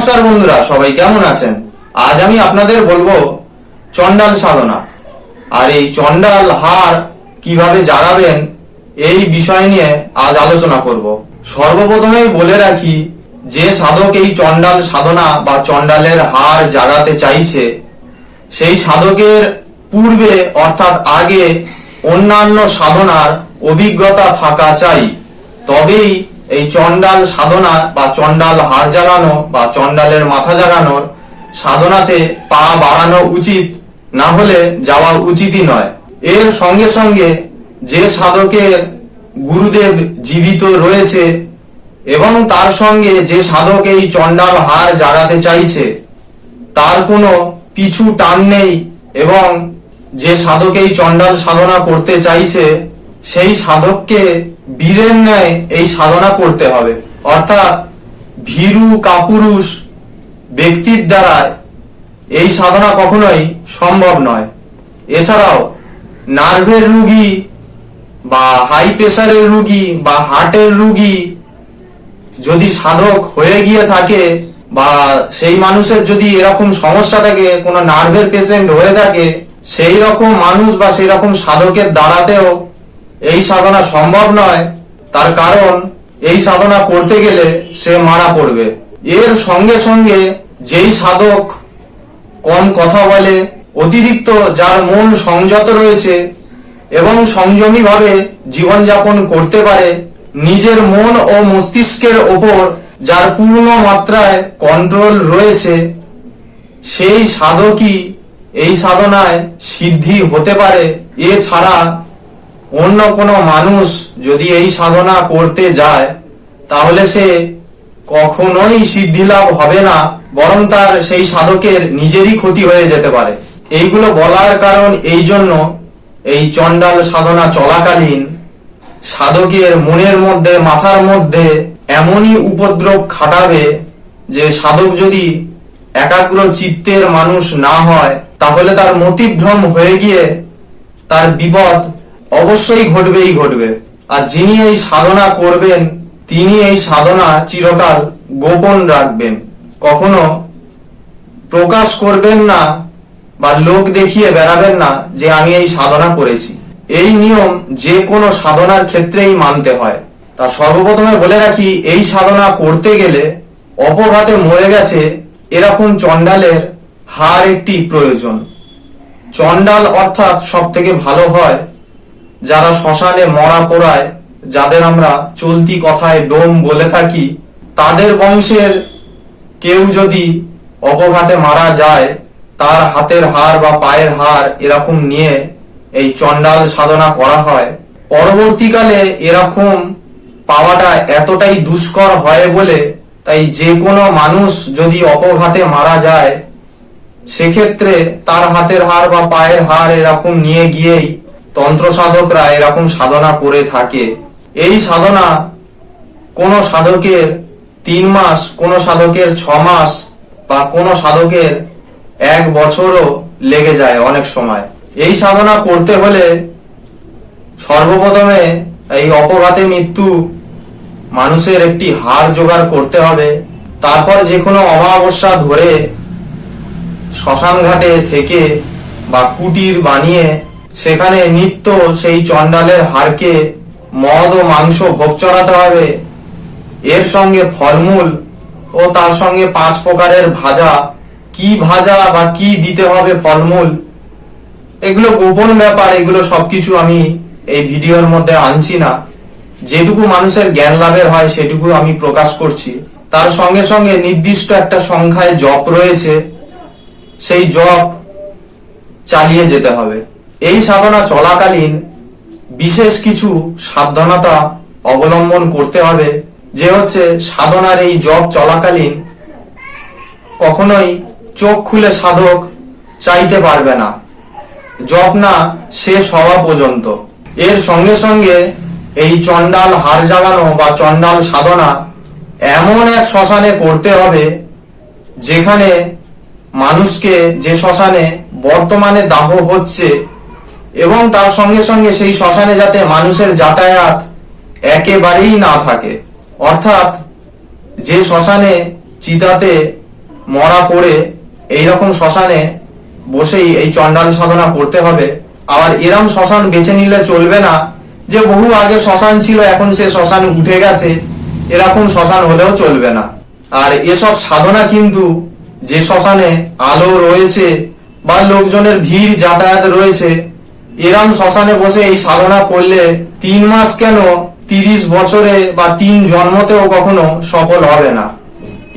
নমস্কার বন্ধুরা, সবাই কেমন আছেন? আজ আমি আপনাদের বলব চণ্ডাল সাধনা। আর এই চণ্ডাল হার কীভাবে জাগাবেন, এই বিষয় নিয়ে আজ আলোচনা করব। সর্বপ্রথমেই বলে রাখি, যে সাধক এই চণ্ডাল সাধনা বা চণ্ডালের হার জাগাতে চাইছে, সেই সাধকের পূর্বে অর্থাৎ আগে অন্যান্য সাধনার অভিজ্ঞতা থাকা চাই, তবেই এই চণ্ডাল সাধনা বা চণ্ডাল হার জাগানো বা চণ্ডালের মাথা জাগানোর সাধনাতে পা বাড়ানো উচিত, না হলে যাওয়া উচিতই নয়। এর সঙ্গে সঙ্গে যে সাধকের গুরুদেব জীবিত রয়েছে এবং তার সঙ্গে যে সাধক এই চণ্ডাল হার জাগাতে চাইছে, তার কোনো পিছু টান নেই এবং যে সাধক এই চণ্ডাল সাধনা করতে চাইছে সেই সাধককে বীরের ন্যায় এই সাধনা করতে হবে। অর্থাৎ ভীরু কাপুরুষ ব্যক্তির দ্বারা এই সাধনা কখনোই সম্ভব নয়। এছাড়াও নার্ভের রুগী বা হাই প্রেশারের রুগী বা হার্টের রুগী যদি সাধক হয়ে গিয়ে থাকে বা সেই মানুষের যদি এরকম সমস্যা থাকে, কোনো নার্ভের পেশেন্ট হয়ে থাকে, সেই রকম মানুষ বা সেই রকম সাধকের দ্বারাতেও এই সাধনা সম্ভব নয়, তার কারণ এই সাধনা করতে গেলে সে মারা পড়বে। এর সঙ্গে সঙ্গে যেই সাধক কম কথা বলে, অতিরিক্ত যার মন সংযত রয়েছে এবং সংযমী ভাবে জীবনযাপন করতে পারে, নিজের মন ও মস্তিষ্কের ওপর যার পূর্ণ মাত্রায় কন্ট্রোল রয়েছে, সেই সাধকই এই সাধনায় সিদ্ধি হতে পারে। এছাড়া অন্য কোনো মানুষ যদি এই সাধনা করতে যায়, তাহলে সে কখনোই সিদ্ধি লাভ হবে না, বরং তার সেই সাধকের নিজেরই ক্ষতি হয়ে যেতে পারে। এইগুলো বলার কারণ এই জন্য এই চণ্ডাল সাধনা চলাকালীন সাধকের মনের মধ্যে, মাথার মধ্যে এমনই উপদ্রব খাটাবে যে সাধক যদি একাগ্র চিত্তের মানুষ না হয়, তাহলে তার মতিভ্রম হয়ে গিয়ে তার বিপদ অবশ্যই ঘটবেই ঘটবে। আর যিনি এই সাধনা করবেন, তিনি এই সাধনা চিরকাল গোপন রাখবেন। কখনো প্রকাশ করবেন না বা লোক দেখিয়ে বেড়াবেন না যে আমি এই সাধনা করেছি। এই নিয়ম যে কোনো সাধনার ক্ষেত্রেই মানতে হয়। তা সর্বপ্রথমে বলে রাখি, এই সাধনা করতে গেলে অপঘাতে মরে গেছে এরকম চণ্ডালের হার একটি প্রয়োজন। চণ্ডাল অর্থাৎ সব থেকে ভালো হয় যারা শ্মশানে মরা পোড়ায়, যাদের আমরা চলতি কথায় ডোম বলে থাকি, তাদের বংশের কেউ যদি অপঘাতে মারা যায়, তার হাতের হার বা পায়ের হার এরকম নিয়ে এই চণ্ডাল সাধনা করা হয়। পরবর্তীকালে এরকম পাওয়াটা এতটাই দুষ্কর হয় বলে, তাই যে কোনো মানুষ যদি অপঘাতে মারা যায়, সেক্ষেত্রে তার হাতের হার বা পায়ের হার এরকম নিয়ে গিয়েই তন্ত্র সাধকরা এরকম সাধনা করে থাকে। এই সাধনা কোন সাধকের তিন মাস, কোন সাধকের ছ মাস বা কোন সাধকের এক বছরও লেগে যায় অনেক সময়। এই সাধনা করতে হলে সর্বপ্রথমে এই অপঘাতে মৃত্যু মানুষের একটি হার জোগাড় করতে হবে। তারপর যে কোনো অমাবস্যা ধরে শ্মশান ঘাটে থেকে বা কুটির বানিয়ে সেখানে নিত্য সেই চণ্ডালের হারকে মদ ও মাংস ভোগ চড়াতে হবে। এর সঙ্গে ফলমূল ও তার সঙ্গে পাঁচ প্রকারের ভাজা। কি ভাজা বা কি দিতে হবে ফলমূল? এগুলো গোপন ব্যাপার, এগুলো সবকিছু আমি এই ভিডিওর মধ্যে আনছি না। যেটুকু মানুষের জ্ঞান লাভের হয়, সেটুকু আমি প্রকাশ করছি। তার সঙ্গে সঙ্গে নির্দিষ্ট একটা সংখ্যায় জপ রয়েছে। সেই জপ চালিয়ে যেতে হবে। এই সাধনা চলাকালীন বিশেষ কিছু সাবধানতা অবলম্বন করতে হবে, যে হচ্ছে সাধনার এই জপ চলাকালীন কখনোই চোখ খুলে সাধক চাইতে পারবে না। জপ না শেষ হওয়া পর্যন্ত। এর সঙ্গে সঙ্গে এই চণ্ডাল হার জাগানো বা চণ্ডাল সাধনা এমন এক শ্মশানে করতে হবে, যেখানে মানুষকে যে শ্মশানে বর্তমানে দাহ হচ্ছে এবং তার সঙ্গে সঙ্গে সেই শ্মশানে যাতে মানুষের যাতায়াত একেবারেই না থাকে। অর্থাৎ যে শ্মশানে চিতাতে মরা পড়ে, এইরকম শ্মশানে বসেই এই চণ্ডাল সাধনা করতে হবে। আবার এরম শ্মশান বেছে নিলে চলবে না। যে বহু আগে শ্মশান ছিল, এখন সে শ্মশান উঠে গেছে, এরকম শ্মশান হলেও চলবে না। আর এসব সাধনা কিন্তু যে শ্মশানে আলো রয়েছে বা লোকজনের ভিড় যাতায়াত রয়েছে এরম শ্মশানে বসে এই সাধনা করলে তিন মাস কেন তিরিশ বছরে বা তিন জন্মতেও কখনো সফল হবে না।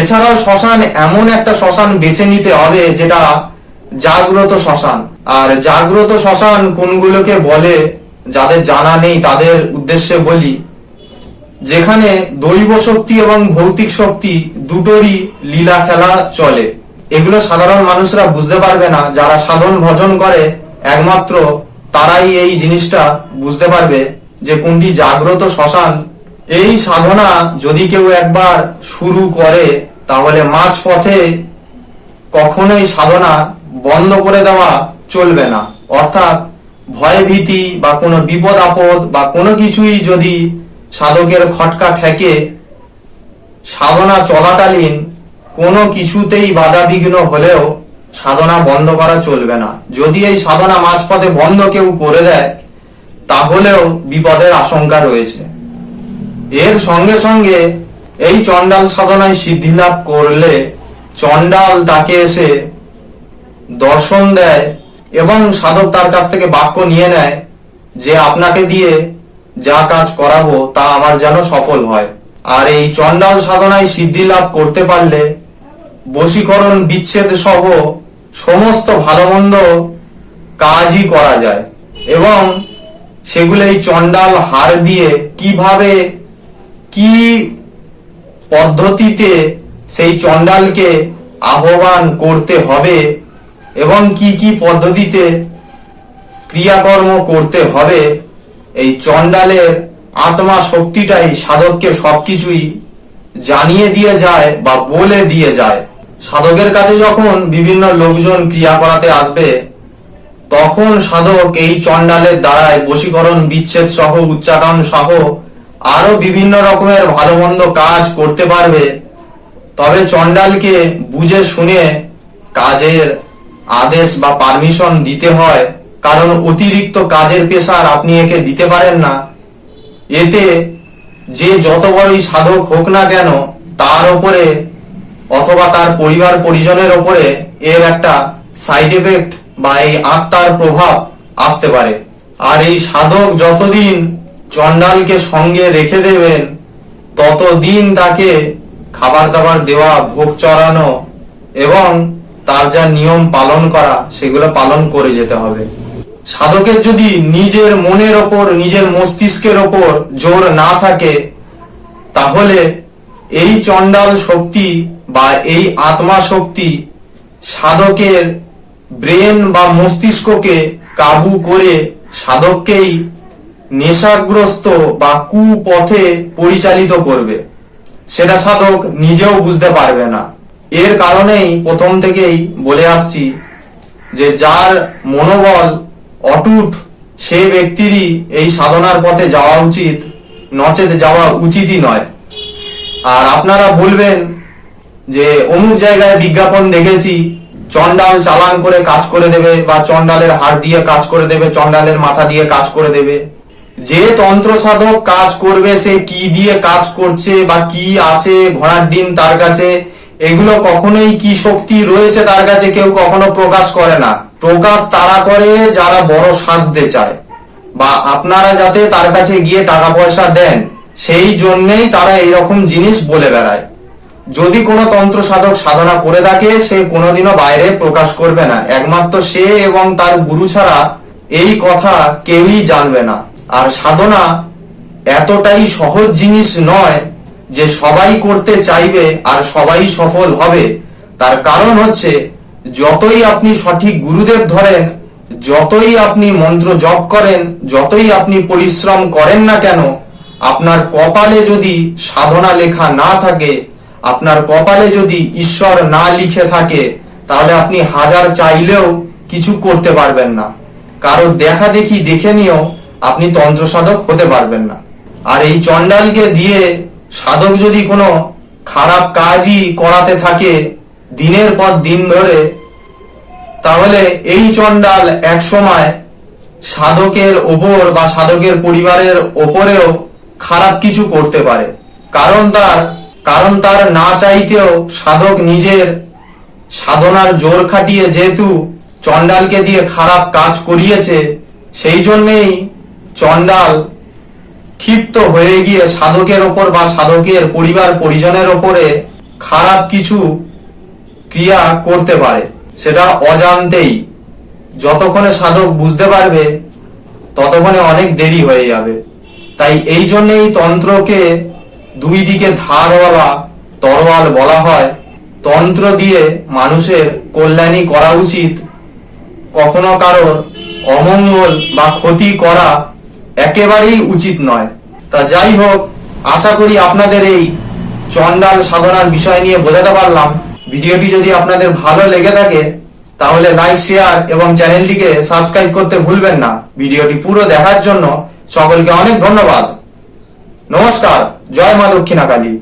এছাড়াও শ্মশান এমন একটা শ্মশান বেছে নিতে হবে যেটা জাগ্রত শ্মশান। আর জাগ্রত শ্মশান কোনগুলোকে বলে যাদের জানা নেই তাদের উদ্দেশ্যে বলি, যেখানে দৈব শক্তি এবং ভৌতিক শক্তি দুটোরই লীলা খেলা চলে। এগুলো সাধারণ মানুষরা বুঝতে পারবে না, যারা সাধন ভজন করে একমাত্র তারাই এই জিনিসটা বুঝতে পারবে যে কোনটি জাগ্রত শ্মশান। এই সাধনা যদি কেউ একবার শুরু করে, তাহলে মাঝ পথে কখনোই সাধনা বন্ধ করে দেওয়া চলবে না। অর্থাৎ ভয় ভীতি বা কোনো বিপদ আপদ বা কোনো কিছুই যদি সাধকের খটকা ঠেকে, সাধনা চলাকালীন কোনো কিছুতেই বাধা বিঘ্ন হলেও সাধনা বন্ধ করা চলবে না। যদি এই সাধনা মাঝপথে বন্ধ কেউ করে দেয়, তাহলেও বিপদের আশঙ্কা রয়েছে। এর সঙ্গে সঙ্গে এই চণ্ডাল সাধনায় সিদ্ধি লাভ করলে চণ্ডাল তাকে এসে দর্শন দেয় এবং সাধক তার কাছ থেকে বাক্য নিয়ে নেয় যে, আপনাকে দিয়ে যা কাজ করাবো তা আমার যেন সফল হয়। আর এই চণ্ডাল সাধনায় সিদ্ধি লাভ করতে পারলে বশীকরণ বিচ্ছেদ সহ সমস্ত ভালো মন্দ কাজই করা যায়। এবং সেগুলো এই চণ্ডাল হার দিয়ে কীভাবে, কি পদ্ধতিতে সেই চণ্ডালকে আহ্বান করতে হবে এবং কি কি পদ্ধতিতে ক্রিয়াকর্ম করতে হবে, এই চণ্ডালের আত্মা শক্তিটাই সাধককে সবকিছুই জানিয়ে দিয়ে যায় বা বলে দিয়ে যায়। সাধকের কাছে যখন বিভিন্ন লোকজন ক্রিয়া করাতে আসবে, তখন সাধক এই চণ্ডালের দ্বারায় বশীকরণ, বিচ্ছেদ সহ, উচ্চারণ সহ আরও বিভিন্ন রকমের ভালো মন্দ কাজ করতে পারবে। তবে চণ্ডালকে বুঝে শুনে কাজের আদেশ বা পারমিশন দিতে হয়, কারণ অতিরিক্ত কাজের পেশার আপনি একে দিতে পারেন না। এতে যে যত বড়ই সাধক হোক না কেন, তার ওপরে অথবা তার পরিবার পরিজনের ওপরে এর একটা সাইড এফেক্ট বা এই আত্মার প্রভাব আসতে পারে। আর এই সাধক যতদিন চণ্ডালকে সঙ্গে রেখে দেবেন, ততদিন তাকে খাবার দাবার দেওয়া, ভোগ চড়ানো এবং তার যা নিয়ম পালন করা, সেগুলো পালন করে যেতে হবে। সাধকের যদি নিজের মনের ওপর, নিজের মস্তিষ্কের ওপর জোর না থাকে, তাহলে এই চণ্ডাল শক্তি বা এই আত্মা শক্তি সাধকের ব্রেন বা মস্তিষ্ককে কাবু করে সাধককেই নেশাগ্রস্ত বা কুপথে পরিচালিত করবে। সেটা সাধক নিজেও বুঝতে পারবে না। এর কারণেই প্রথম থেকেই বলে আসছি যে যার মনোবল অটুট, সে ব্যক্তিরই এই সাধনার পথে যাওয়া উচিত, নচেত যাওয়া উচিতই নয়। আর আপনারা বলবেন যে অমুক জায়গায় বিজ্ঞাপন দেখেছি চন্ডাল চালান করে কাজ করে দেবে বা চন্ডালের হাড় দিয়ে কাজ করে দেবে চন্ডালের মাথা দিয়ে কাজ করে দেবে। যে তন্ত্র সাধক কাজ করবে, সে কি দিয়ে কাজ করছে বা কি আছে ঘোড়ার ডিম তার কাছে, এগুলো কখনোই কি শক্তি রয়েছে তার কাছে কেউ কখনো প্রকাশ করে না। প্রকাশ তারা করে যারা বড় সাজতে চায় বা আপনারা যাতে তার কাছে গিয়ে টাকা পয়সা দেন, সেই জন্যেই তারা এইরকম জিনিস বলে বেড়ায়। যদি কোনো তন্ত্র সাধক সাধনা করে থাকে, সে কোনোদিনও বাইরে প্রকাশ করবে না। একমাত্র সে এবং তার গুরু ছাড়া এই কথা কেউই জানবে না। আর সাধনা এতটাই সহজ জিনিস নয় যে সবাই করতে চাইবে আর সবাই সফল হবে। তার কারণ হচ্ছে, যতই আপনি সঠিক গুরুদেব ধরেন, যতই আপনি মন্ত্র জপ করেন, যতই আপনি পরিশ্রম করেন না কেন, আপনার কপালে যদি সাধনা লেখা না থাকে আপনার কপালে যদি ঈশ্বর না লিখে থাকে, তাহলে আপনি হাজার চাইলেও কিছু করতে পারবেন না। কারও দেখা দেখি দেখে নিয়েও আপনি তন্ত্র সাধক হতে পারবেন না। আর এই চণ্ডালকে দিয়ে সাধক যদি কোনো খারাপ কাজই করাতে থাকে দিনের পর দিন ধরে, তাহলে এই চণ্ডাল এক সময় সাধকের ওপর বা সাধকের পরিবারের ওপরেও খারাপ কিছু করতে পারে। কারণ তার কারণ তার না চাইতেও সাধক নিজের সাধনার জোর খাটিয়ে যেহেতু চণ্ডালকে দিয়ে খারাপ কাজ করিয়েছে, সেই জন্যেই চণ্ডাল ক্ষিপ্ত হয়ে গিয়ে সাধকের ওপর বা সাধকের পরিবার পরিজনের ওপরে খারাপ কিছু ক্রিয়া করতে পারে। সেটা অজান্তেই যতক্ষণে সাধক বুঝতে পারবে, ততক্ষণে অনেক দেরি হয়ে যাবে। তাই এই জন্যেই তন্ত্রকে দুই দিকে ধারওয়ালা তরোয়াল বলা হয়, তন্ত্র দিয়ে মানুষের কল্যাণী করা উচিত। কখনো কারোর অমঙ্গল বা ক্ষতি করা একেবারেই উচিত নয়। তা যাই হোক, আশা করি আপনাদের এই চণ্ডাল সাধনার বিষয় নিয়ে বোঝাতে পারলাম। ভিডিওটি যদি আপনাদের ভালো লেগে থাকে, তাহলে লাইক, শেয়ার এবং চ্যানেলটিকে সাবস্ক্রাইব করতে ভুলবেন না। ভিডিওটি পুরো দেখার জন্য সকলকে অনেক ধন্যবাদ। নমস্কার। জয় মা দক্ষিণা কালী